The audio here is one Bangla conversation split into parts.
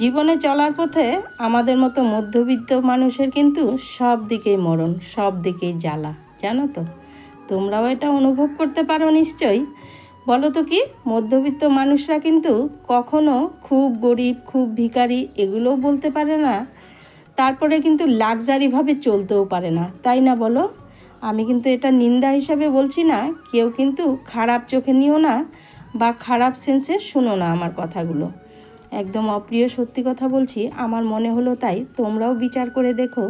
জীবনে চলার পথে আমাদের মতো মধ্যবিত্ত মানুষের কিন্তু সব দিকেই মরণ, সব দিকেই জ্বালা, জানো তো? তোমরাও এটা অনুভব করতে পারো নিশ্চয়ই। বলো তো কি, মধ্যবিত্ত মানুষরা কিন্তু কখনো খুব গরিব, খুব ভিখারি এগুলোও বলতে পারে না, তারপরে কিন্তু লাক্সারিভাবে চলতেও পারে না, তাই না বলো? আমি কিন্তু এটা নিন্দা হিসাবে বলছি না, কেউ কিন্তু খারাপ চোখে নিও না বা খারাপ সেন্সে শুনো না আমার কথাগুলো। একদম অপ্রিয় সত্যি কথা বলছি, আমার মনে হলো তাই, তোমরাও বিচার করে দেখো।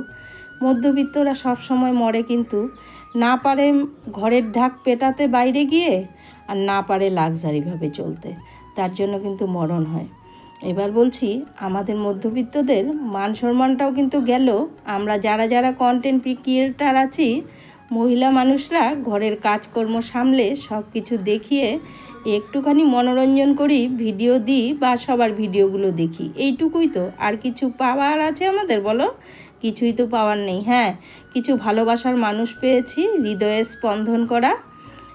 মধ্যবিত্তরা সব সময় মরে কিন্তু, না পারে ঘরের ঢাক পেটাতে বাইরে গিয়ে, আর না পারে লাক্সারিভাবে চলতে। তার জন্য কিন্তু মরণ হয়। এবার বলছি, আমাদের মধ্যবিত্তদের মান সম্মানটাও কিন্তু গেল। আমরা যারা যারা কন্টেন্ট ক্রিয়েটার আছি, মহিলা মানুষরা ঘরের কাজকর্ম সামলে সব কিছু দেখিয়ে একটুখানি মনোরঞ্জন করি, ভিডিও দিই বা সবার ভিডিওগুলো দেখি। এইটুকুই তো। আর কিছু পাওয়ার আছে আমাদের বলো? কিছুই তো পাওয়ার নেই হ্যাঁ। কিছু ভালোবাসার মানুষ পেয়েছি, হৃদয়ে স্পন্দন করা।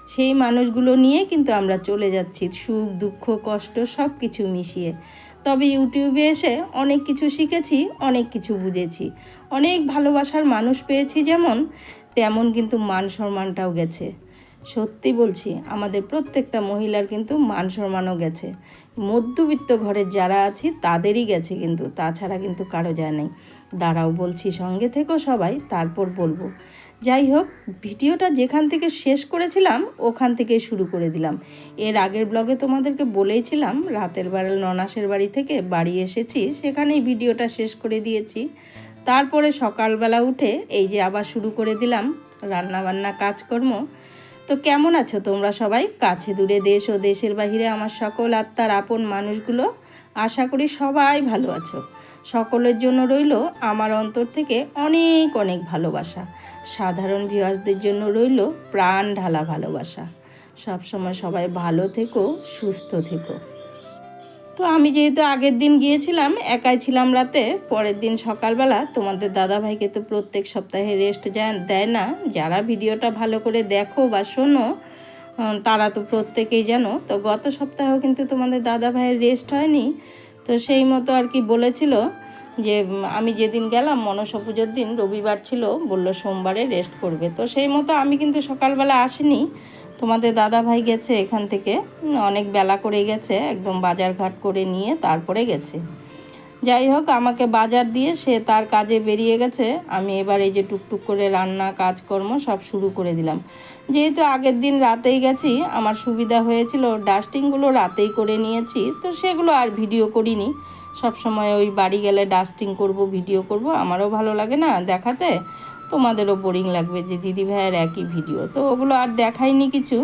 সেই মানুষগুলো নিয়ে কিন্তু আমরা চলে যাচ্ছি, সুখ, দুঃখ, কষ্ট সব কিছু মিশিয়ে। তবে ইউটিউবে এসে অনেক কিছু শিখেছি, অনেক কিছু বুঝেছি। অনেক ভালোবাসার মানুষ পেয়েছি যেমন, তেমন কিন্তু মান সম্মানটাও গেছে। সত্যি বলছি, আমাদের প্রত্যেকটা মহিলার কিন্তু মান সম্মানও গেছে। মধ্যবিত্ত ঘরের যারা আছি, তাদেরই গেছে কিন্তু, তাছাড়া কিন্তু কারও যায় নাই। দাঁড়াও বলছি, সঙ্গে থেকেও সবাই, তারপর বলব। যাই হোক, ভিডিওটা যেখান থেকে শেষ করেছিলাম, ওখান থেকে শুরু করে দিলাম। এর আগের ব্লগে তোমাদেরকে বলেইছিলাম, রাতের বেলা ননাসের বাড়ি থেকে বাড়ি এসেছি, সেখানেই ভিডিওটা শেষ করে দিয়েছি। তারপরে সকালবেলা উঠে এই যে আবার শুরু করে দিলাম, রান্নাবান্না, কাজকর্ম। তো কেমন আছো তোমরা সবাই? কাছে দূরে দেশ ও দেশের বাহিরে আমার সকল আত্মার আপন মানুষগুলো, আশা করি সবাই ভালো আছো। সকলের জন্য রইল আমার অন্তর থেকে অনেক অনেক ভালোবাসা। সাধারণ ভিউয়ার্সদের জন্য রইল প্রাণ ঢালা ভালোবাসা। সবসময় সবাই ভালো থেকো, সুস্থ থেকো। তো আমি যেহেতু আগের দিন গিয়েছিলাম, একাই ছিলাম রাতে, পরের দিন সকালবেলা তোমাদের দাদা ভাইকে তো প্রত্যেক সপ্তাহে রেস্ট দেয় না। যারা ভিডিওটা ভালো করে দেখো বা শোনো তারা তো প্রত্যেকেই জানো। তো গত সপ্তাহেও কিন্তু তোমাদের দাদা ভাইয়ের রেস্ট হয়নি। তো সেই মতো আর কি বলেছিল যে আমি যেদিন গেলাম, মনসা পুজোর দিন রবিবার ছিল, বলল সোমবারে রেস্ট করবে। তো সেই মতো আমি কিন্তু সকালবেলা আসিনি। তোমাদের দাদা ভাই গেছে এখান থেকে। অনেক বেলা করে গেছে, একদম বাজার ঘাট করে নিয়ে তারপরে গেছে। যাই হোক, আমাকে বাজার দিয়ে সে তার কাজে বেরিয়ে গেছে। আমি এবার এই যে টুকটুক করে রান্না, কাজকর্ম সব শুরু করে দিলাম। যেহেতু আগের দিন রাতেই গেছি, আমার সুবিধা হয়েছিল, ডাস্টিংগুলো রাতেই করে নিয়েছি, তো সেগুলো আর ভিডিও করিনি। সব সময় ওই বাড়ি গেলে ডাস্টিং করব, ভিডিও করব, আমারও ভালো লাগে না দেখাতে। তোমাদেরও বোরিং লাগবে যে দিদি ভাইয়ের একই ভিডিও তো ওগুলো আর দেখাইনি কিছু।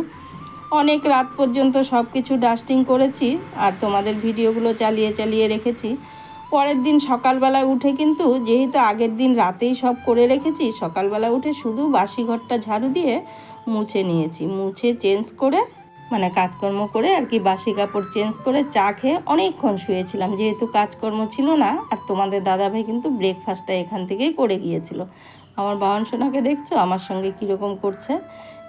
অনেক রাত পর্যন্ত সব কিছু ডাস্টিং করেছি আর তোমাদের ভিডিওগুলো চালিয়ে চালিয়ে রেখেছি। পরের দিন সকালবেলায় উঠে কিন্তু যেহেতু আগের দিন রাতেই সব করে রেখেছি, সকালবেলা উঠে শুধু বাসি ঘরটা ঝাড়ু দিয়ে মুছে নিয়েছি। মুছে চেঞ্জ করে মানে কাজকর্ম করে আর কি বাসি কাপড় চেঞ্জ করে চা খেয়ে অনেকক্ষণ শুয়েছিলাম। যেহেতু কাজকর্ম ছিল না, আর তোমাদের দাদাভাই কিন্তু ব্রেকফাস্টটা এখান থেকেই করে গিয়েছিল। আমার বাহন সোনাকে দেখছ? আমার সঙ্গে কীরকম করছে?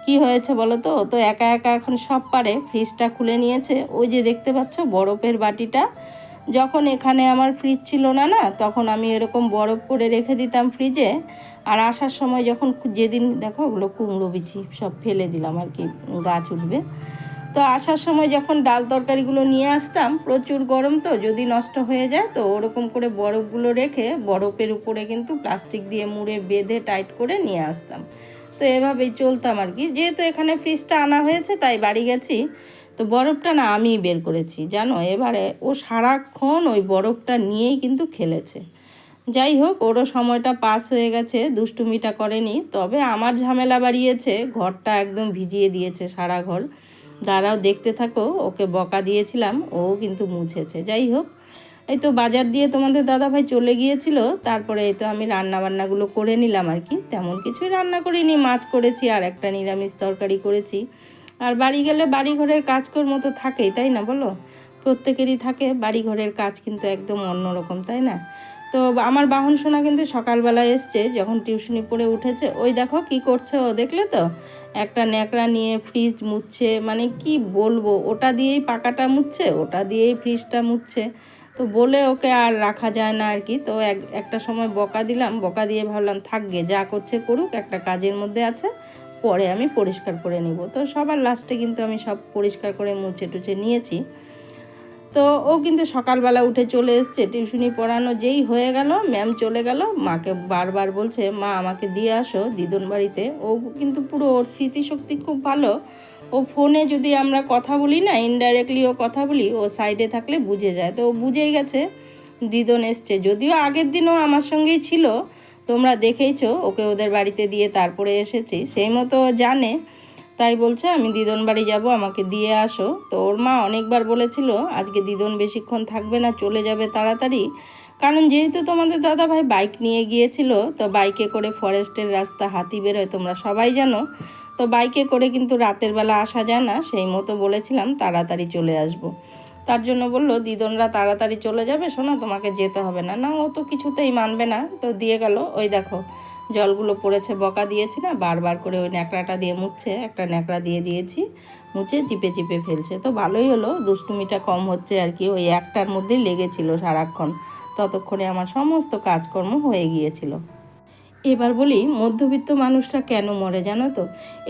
কি হয়েছে বলো তো? তো একা একা এখন সব পারে ফ্রিজটা খুলে নিয়েছে। ওই যে দেখতে পাচ্ছ বরফের বাটিটা। যখন এখানে আমার ফ্রিজ ছিল না না, তখন আমি এরকম বরফ করে রেখে দিতাম ফ্রিজে আর আসার সময় যখন যেদিন, দেখো ওগুলো কুমড়ো বিচি সব ফেলে দিলাম আর কি, গাছ উঠবে। তো আসার সময় যখন ডাল তরকারিগুলো নিয়ে আসতাম, প্রচুর গরম তো, যদি নষ্ট হয়ে যায় তো ওরকম করে বরফগুলো রেখে বরফের উপরে কিন্তু প্লাস্টিক দিয়ে মুড়ে বেঁধে টাইট করে নিয়ে আসতাম। তো এভাবেই চলতাম আর কি। যেহেতু এখানে ফ্রিজটা আনা হয়েছে, তাই বাড়ি গেছি। তো বরফটা না আমিই বের করেছি, জানো? এবারে ও সারাক্ষণ ওই বরফটা নিয়েই কিন্তু খেলেছে। যাই হোক, ওরও সময়টা পাস হয়ে গেছে, দুষ্টুমিটা করেনি। তবে আমার ঝামেলা বাড়িয়েছে, ঘরটা একদম ভিজিয়ে দিয়েছে সারা ঘর। দাঁড়াও, দেখতে থাকো। ওকে বকা দিয়েছিলাম, ও কিন্তু মুছেছে। যাই হোক, এই তো বাজার দিয়ে তোমাদের দাদাভাই চলে গিয়েছিল, তারপরে এই তো আমি রান্না বান্নাগুলো করে নিলাম আর কি। তেমন কিছুই রান্না করিনি, মাছ করেছি আর একটা নিরামিষ তরকারি করেছি। আর বাড়ি গেলে বাড়ি ঘরের কাজকর্ম তো থাকেই, তাই না বলো? প্রত্যেকেরই থাকে বাড়ি ঘরের কাজ কিন্তু একদম অন্যরকম, তাই না? তো আমার বাহন সোনা কিন্তু সকালবেলা এসছে, যখন টিউশনি পড়ে উঠেছে। ওই দেখো কি করছে ও, দেখলে তো? একটা ন্যাকড়া নিয়ে ফ্রিজ মুছছে মানে কি বলব? ওটা দিয়েই পাকাটা মুছছে, ওটা দিয়েই ফ্রিজটা মুছছে। তো বলে ওকে আর রাখা যায় না আর কি। তো এক, একটা সময় বকা দিলাম, বকা দিয়ে ভাবলাম থাকবে যা করছে করুক, একটা কাজের মধ্যে আছে, পরে আমি পরিষ্কার করে নিব। তো সবার লাস্টে কিন্তু আমি সব পরিষ্কার করে মুছে টুছে নিয়েছি। তো ও কিন্তু সকালবেলা উঠে চলে এসছে, টিউশনি পড়ানো যেই হয়ে গেল ম্যাম চলে গেল, মাকে বারবার বলছে, মা, আমাকে দিয়ে আসো দিদন বাড়িতে। ও কিন্তু পুরো ওর স্মৃতিশক্তি খুব ভালো। ও ফোনে যদি আমরা কথা বলি না ইনডাইরেক্টলি ও কথা বলি, ও সাইডে থাকলে বুঝে যায়। তো ও বুঝেই গেছে, দিদন এসছে। যদিও আগের দিনও আমার সঙ্গেই ছিল, তোমরা দেখেইছো, ওকে ওদের বাড়িতে দিয়ে তারপরে এসেছি। সেই মতো জানে তাই বলছে, আমি দিদন বাড়ি যাব, আমাকে দিয়ে আসো। তো ওর মা অনেকবার বলেছিল, আজকে দিদন বেশিক্ষণ থাকবে না, চলে যাবে তাড়াতাড়ি। কারণ যেহেতু তোমাদের দাদা ভাই বাইক নিয়ে গিয়েছিল, তো বাইকে করে ফরেস্টের রাস্তা হাতি বেরোয়, তোমরা সবাই জানো। তো বাইকে করে কিন্তু রাতের বেলা আসা যায় না, সেই মতো বলেছিলাম, তাড়াতাড়ি চলে আসব। তার জন্য বলল, দিদনরা তাড়াতাড়ি চলে যাবে, শোনো, তোমাকে যেতে হবে না। না, ও তো কিছুতেই মানবে না। তো দিয়ে গেল, ওই দেখো জলগুলো পড়েছে, বকা দিয়েছি না? বারবার করে ওই ন্যাকড়াটা দিয়ে মুছছে, একটা ন্যাকড়া দিয়ে দিয়েছি, মুছে চিপে চিপে ফেলছে। তো ভালোই হলো, দুষ্টুমিটা কম হচ্ছে আর কি, ওই একটার মধ্যেই লেগেছিল সারাক্ষণ। ততক্ষণে আমার সমস্ত কাজকর্ম হয়ে গিয়েছিল। এবার বলি, মধ্যবিত্ত মানুষরা কেন মরে জানো তো?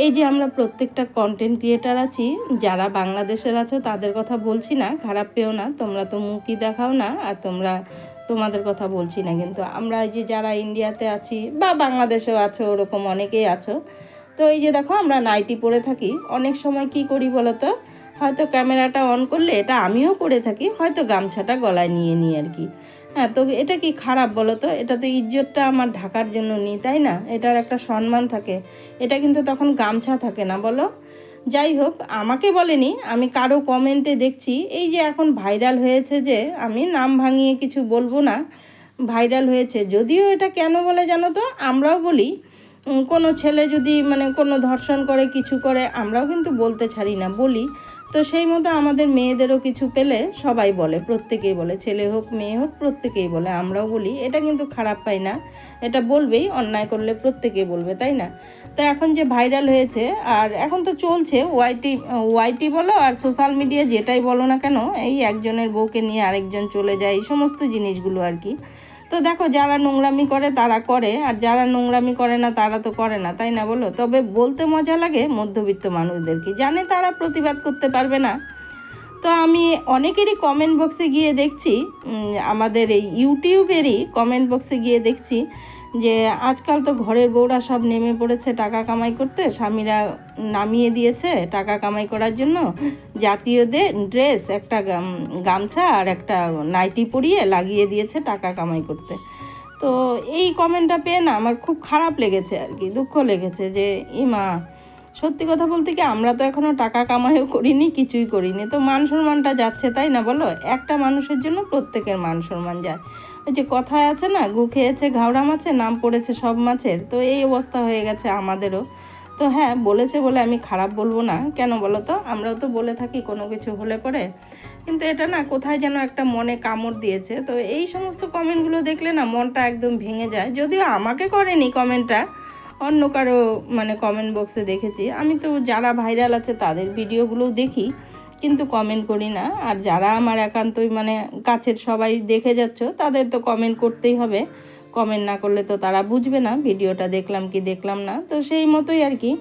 এই যে আমরা প্রত্যেকটা কন্টেন্ট ক্রিয়েটার আছি, যারা বাংলাদেশের আছো, তাদের কথা বলছি না, খারাপ পেও না, তোমরা তো মুখই দেখাও না, আর তোমরা তোমাদের কথা বলছি না, কিন্তু আমরা এই যে যারা ইন্ডিয়াতে আছি বা বাংলাদেশেও আছো, ওরকম অনেকেই আছো, তো এই যে দেখো আমরা নাইটি পরে থাকি, অনেক সময় কি করি বলো তো হয়তো ক্যামেরাটা অন করলে এটা আমিও করে থাকি, হয়তো গামছাটা গলায় নিয়ে নিই আর কি। হ্যাঁ তো এটা কি খারাপ বলো তো এটা তো ইজ্জতটা আমার ঢাকার জন্য নিই, তাই না? এটার একটা সম্মান থাকে। এটা কিন্তু তখন গামছা থাকে না, বলো? যাই হোক, আমাকে বলেনি, আমি কারও কমেন্টে দেখছি। এই যে এখন ভাইরাল হয়েছে যে, আমি নাম ভাঙিয়ে কিছু বলব না ভাইরাল হয়েছে। যদিও এটা কেন বলে জানো তো, আমরাও বলি কোনো ছেলে যদি মানে কোনো ধর্ষণ করে, কিছু করে, আমরাও কিন্তু বলতে ছাড়ি না, বলি। তো সেই মতো আমাদের মেয়েদেরও কিছু পেলে সবাই বলে, প্রত্যেকেই বলে, ছেলে হোক, মেয়ে হোক, প্রত্যেকেই বলে, আমরাও বলি। এটা কিন্তু খারাপ পাই না। এটা বলবেই, অন্যায় করলে প্রত্যেকেই বলবে, তাই না? তো এখন যে ভাইরাল হয়েছে, আর এখন তো চলছে, ওয়াইটি ওয়াইটি বলো আর সোশ্যাল মিডিয়া যেটাই বলো না কেন, এই একজনের বউকে নিয়ে আরেকজন চলে যায়, এই সমস্ত জিনিসগুলো আর কি। তো দেখো, যারা নোংরামি করে তারা করে, আর যারা নোংরামি করে না, তারা তো করে না, তাই না বলো? তবে বলতে মজা লাগে মধ্যবিত্ত মানুষদেরকে। জানে তারা প্রতিবাদ করতে পারবে না। তো আমি অনেকেরই কমেন্ট বক্সে গিয়ে দেখছি আমাদের এই ইউটিউবেরই কমেন্ট বক্সে গিয়ে দেখছি যে আজকাল তো ঘরের বউরা সব নেমে পড়েছে টাকা কামাই করতে। স্বামীরা নামিয়ে দিয়েছে টাকা কামাই করার জন্য। জাতীয়দের ড্রেস, একটা গাম- গামছা আর একটা নাইটি পরিয়ে লাগিয়ে দিয়েছে টাকা কামাই করতে। তো এই কমেন্টটা পেয়ে না আমার খুব খারাপ লেগেছে আর কি, দুঃখ লেগেছে যে, ইমা সত্যি কথা বলতে কি, আমরা তো এখনও টাকা কামাইও করিনি, কিছুই করিনি। তো মান সম্মানটা যাচ্ছে, তাই না বলো? একটা মানুষের জন্য প্রত্যেকের মান সম্মান যায়। ওই যে কথায় আছে না, গু খেয়েছে ঘাওড়া মাছে, নাম পড়েছে সব মাছের। তো এই অবস্থা হয়ে গেছে আমাদেরও। তো হ্যাঁ বলেছে বলে আমি খারাপ বলব না। কেন বলো তো? আমরাও তো বলে থাকি, কোনো কিছু হলে পরে। কিন্তু এটা না, কোথায় যেন একটা মনে কামড় দিয়েছে। তো এই সমস্ত কমেন্টগুলো দেখলে না, মনটা একদম ভেঙে যায়। যদিও আমাকে করেনি কমেন্টটা অন্য কারও মানে কমেন্ট বক্সে দেখেছি। আমি তো যারা ভাইরাল আছে তাদের ভিডিওগুলোও দেখি, কিন্তু কমেন্ট করি না। আর যারা আমার একান্তই মানে কাছের সবাই দেখে যাচ্ছ, তাদের তো কমেন্ট করতেই হবে। কমেন্ট না করলে তো তারা বুঝবে না, ভিডিওটা দেখলাম কি দেখলাম না। তো সেই মতোই আর কি।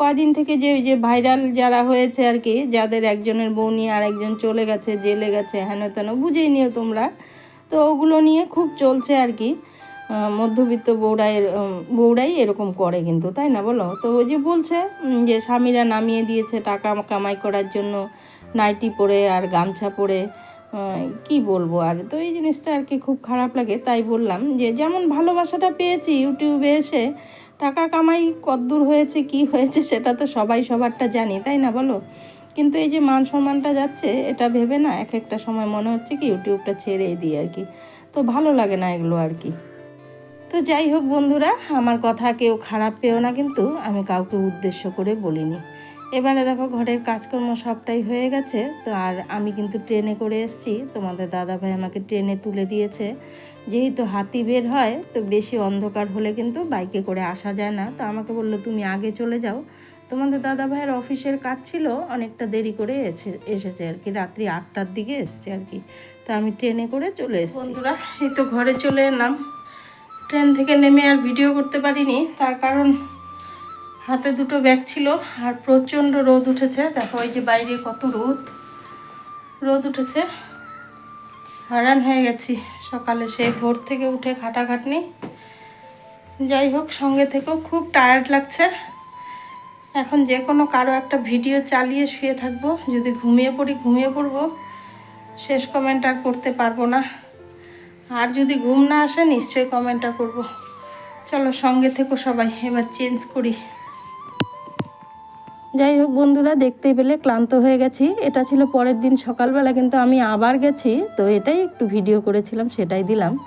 কদিন থেকে যে ওই যে ভাইরাল যারা হয়েছে আর কি, যাদের একজনের বউ নিয়ে আর একজন চলে গেছে, জেলে গেছে, হেন তেন, বুঝেই নিও তোমরা। তো ওগুলো নিয়ে খুব চলছে আর কি। মধ্যবিত্ত এর- বউরাই এরকম করে কিন্তু, তাই না বলো? তো ওই যে বলছে যে স্বামীরা নামিয়ে দিয়েছে টাকা কামাই করার জন্য, নাইটি পরে আর গামছা পরে কি বলব আর? তো এই জিনিসটা আর কি খুব খারাপ লাগে, তাই বললাম যে যেমন ভালোবাসাটা পেয়েছি ইউটিউবে এসে, টাকা কামাই কদ্দূর হয়েছে, কি হয়েছে সেটা তো সবাই সবারটা জানি, তাই না বলো? কিন্তু এই যে মান সম্মানটা যাচ্ছে, এটা ভেবে না এক একটা সময় মনে হচ্ছে কি ইউটিউবটা ছেড়ে দিই আর কি। তো ভালো লাগে না এগুলো আর কি। তো যাই হোক বন্ধুরা, আমার কথা কেউ খারাপ পেও না কিন্তু আমি কাউকে উদ্দেশ্য করে বলিনি। এবারে দেখো ঘরের কাজকর্ম সবটাই হয়ে গেছে, তো আর আমি কিন্তু ট্রেনে করে এসেছি। তোমাদের দাদা ভাই আমাকে ট্রেনে তুলে দিয়েছে। যেহেতু হাতি বের হয়, তো বেশি অন্ধকার হলে কিন্তু বাইকে করে আসা যায় না। তো আমাকে বলল, তুমি আগে চলে যাও। তোমাদের দাদা ভাইয়ের অফিসের কাজ ছিল অনেকটা দেরি করে এসে, এসেছে আর কি। রাত্রি আটটার দিকে এসছে আর কি। তো আমি ট্রেনে করে চলে এসেছি। বন্ধুরা, এই তো ঘরে চলে এলাম। ট্রেন থেকে নেমে আর ভিডিও করতে পারিনি। তার কারণ হাতে দুটো ব্যাগ ছিল আর প্রচণ্ড রোদ উঠেছে। দেখো, এই যে বাইরে কত রোদ। রোদ উঠেছে। হারান হয়ে গেছি। সকালে সেই ভোর থেকে উঠে খাটাখাটনি যাই হোক, সঙ্গে থেকেও খুব টায়ার্ড লাগছে। এখন যে কোনো কারও একটা ভিডিও চালিয়ে শুয়ে থাকব। যদি ঘুমিয়ে পড়ি, ঘুমিয়ে পড়ব। শেষ কমেন্ট আর করতে পারব না। আর যদি ঘুম না আসে, নিশ্চয়ই কমেন্টটা করব। চলো, সঙ্গে থেকো সবাই, এবার চেঞ্জ করি। যাই হোক বন্ধুরা দেখতে পেলে, ক্লান্ত হয়ে গেছি। এটা ছিল পরের দিন সকালবেলা, কিন্তু আমি আবার গেছি, তো এটাই একটু ভিডিও করেছিলাম, সেটাই দিলাম।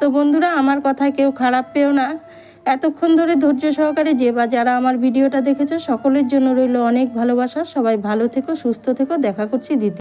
তো বন্ধুরা, আমার কথায় কেউ খারাপ পেও না। এতক্ষণ ধরে ধৈর্য সহকারে যে বা যারা আমার ভিডিওটা দেখেছে, সকলের জন্য রইল অনেক ভালোবাসা। সবাই ভালো থেকো, সুস্থ থেকো। দেখা করছি দ্বিতীয়